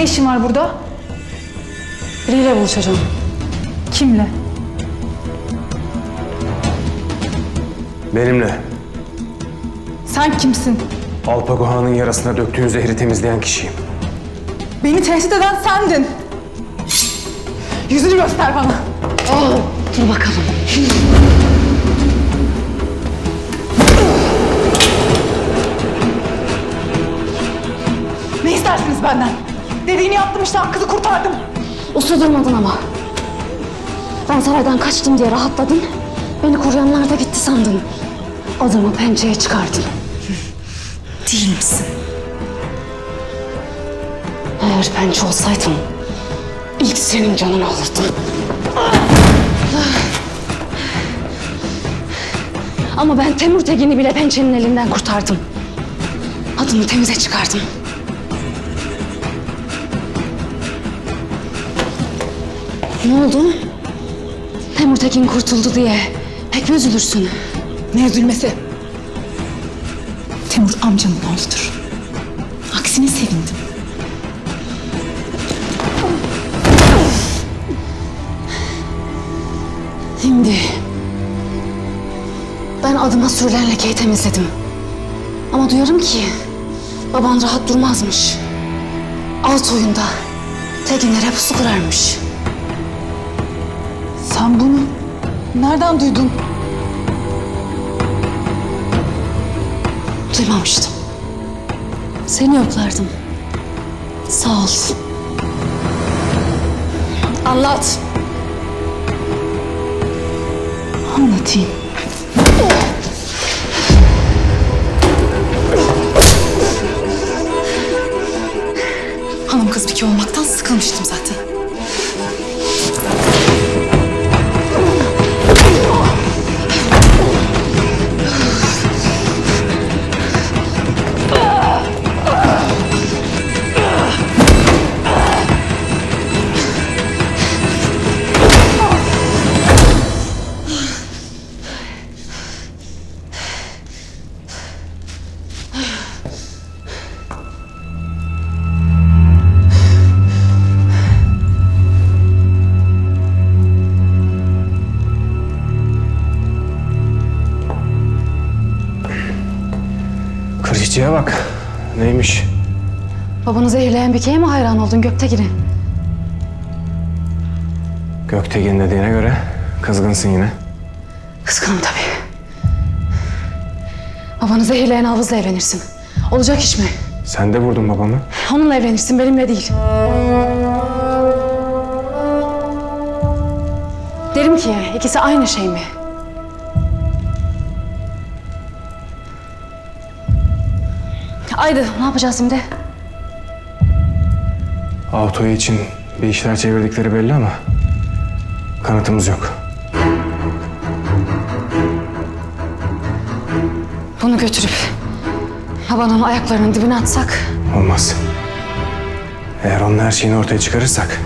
Ne işin var burada? Biriyle buluşacağım. Kimle? Benimle. Sen kimsin? Alpagohan'ın yarasına döktüğün zehri temizleyen kişiyim. Beni tehdit eden sendin. Yüzünü göster bana. Dur bakalım. Ne istersiniz benden? Dediğini yaptım işte kızı kurtardım. Uslu durmadın ama. Ben saraydan kaçtım diye rahatladın. Beni koruyanlar da gitti sandın. Adamı pençeye çıkardın. Değil misin? Eğer pençe olsaydın ilk senin canını alırdım. Ama ben Temur Tegin'i bile pençenin elinden kurtardım. Adımı temize çıkardım. Ne oldu? Temur Tekin kurtuldu diye pek mi üzülürsün? Ne üzülmesi? Temur amcanın oğludur. Aksine sevindim. Şimdi ben adıma sürülen lekeyi temizledim. Ama duyarım ki baban rahat durmazmış. Alt oyunda Teginlere pusu kurarmış. Sen bunu nereden duydun? Duymamıştım. Seni yoklardım. Sağ ol. Anlat. Anlatayım. Kırıcıya bak. Neymiş? Babanı zehirleyen bir keye mi hayran oldun Göktekin'in? Göktekin dediğine göre kızgınsın yine. Kıskanım tabii. Babanı zehirleyen Avız'la evlenirsin. Olacak iş mi? Sen de vurdun babamı. Onunla evlenirsin, benimle değil. Derim ki ikisi aynı şey mi? Haydi ne yapacağız şimdi? Autoyu için bir işler çevirdikleri belli ama kanıtımız yok. Bunu götürüp babanın ayaklarının dibine atsak Olmaz. Eğer onun her şeyini ortaya çıkarırsak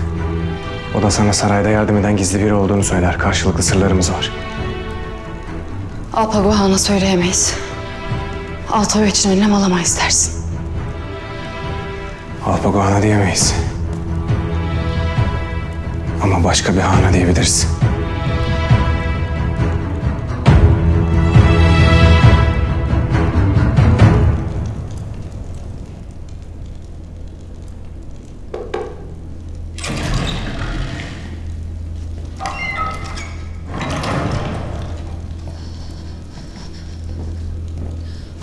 o da sana sarayda yardım eden gizli biri olduğunu söyler. Karşılıklı sırlarımız var. Alpagohan'a söyleyemeyiz. Altoy için önlem alamayız dersin. Alpagohan'a diyemeyiz. Ama başka bir hana diyebiliriz.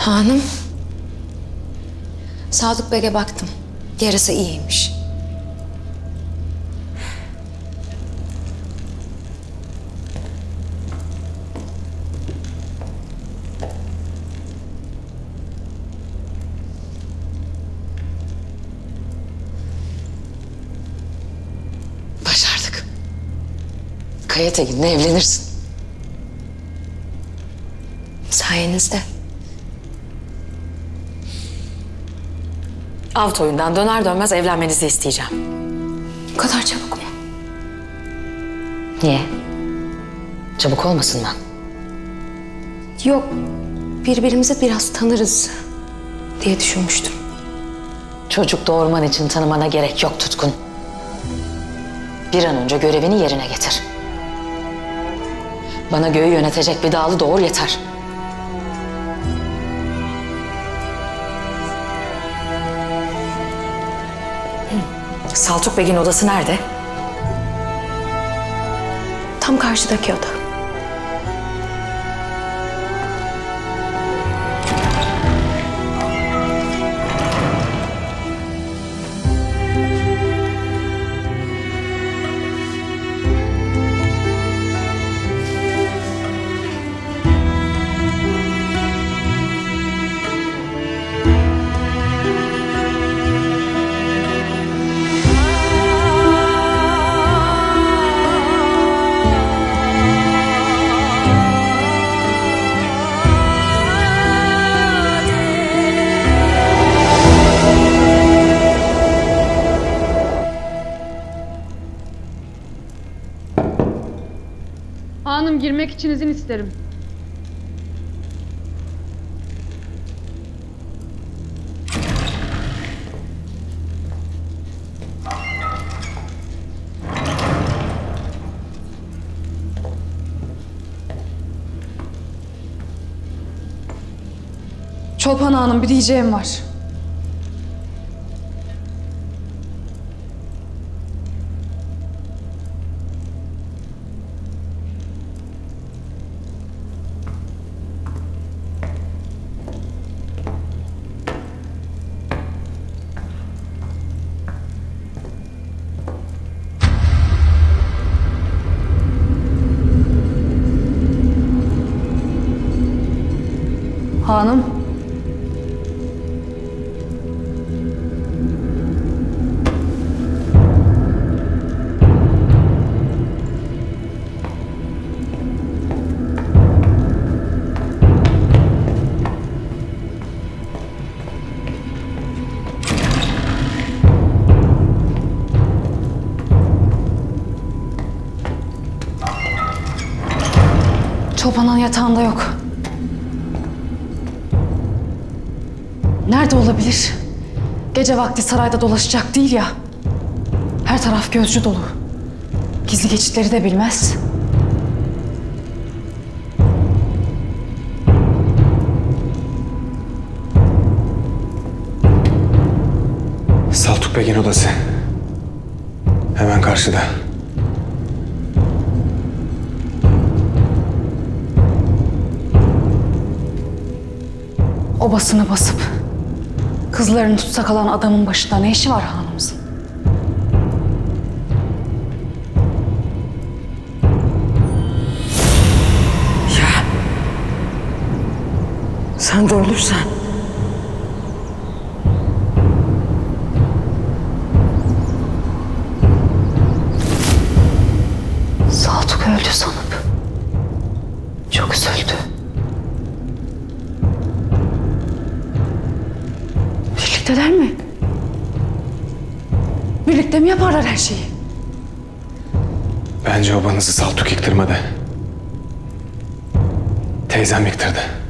Hanım. Sadık Bey'e baktım. Yarası iyiymiş. Başardık. Kaya Tekin'le evlenirsin. Sayenizde. Av toyundan döner dönmez evlenmenizi isteyeceğim. Bu kadar çabuk mu? Niye? Çabuk olmasın mı? Yok. Birbirimizi biraz tanırız diye düşünmüştüm. Çocuk doğurman için tanımana gerek yok Tutkun. Bir an önce görevini yerine getir. Bana göğü yönetecek bir dağlı doğur yeter. Saltuk Bey'in odası nerede? Tam karşıdaki oda. Hanım girmek için izin isterim. Çolpan Hanım bir diyeceğim var. Hanım. Çobanın yatağında yok. Nerede olabilir? Gece vakti sarayda dolaşacak değil ya. Her taraf gözcü dolu. Gizli geçitleri de bilmez. Saltuk Bey'in odası. Hemen karşıda. Obasını basıp kızlarını tutsak alan adamın başında ne işi var hanımızın? Sen de ölürsen. Birlikte mi yaparlar her şeyi? Bence obanızı Saltuk yıktırmadı. Teyzem yıktırdı.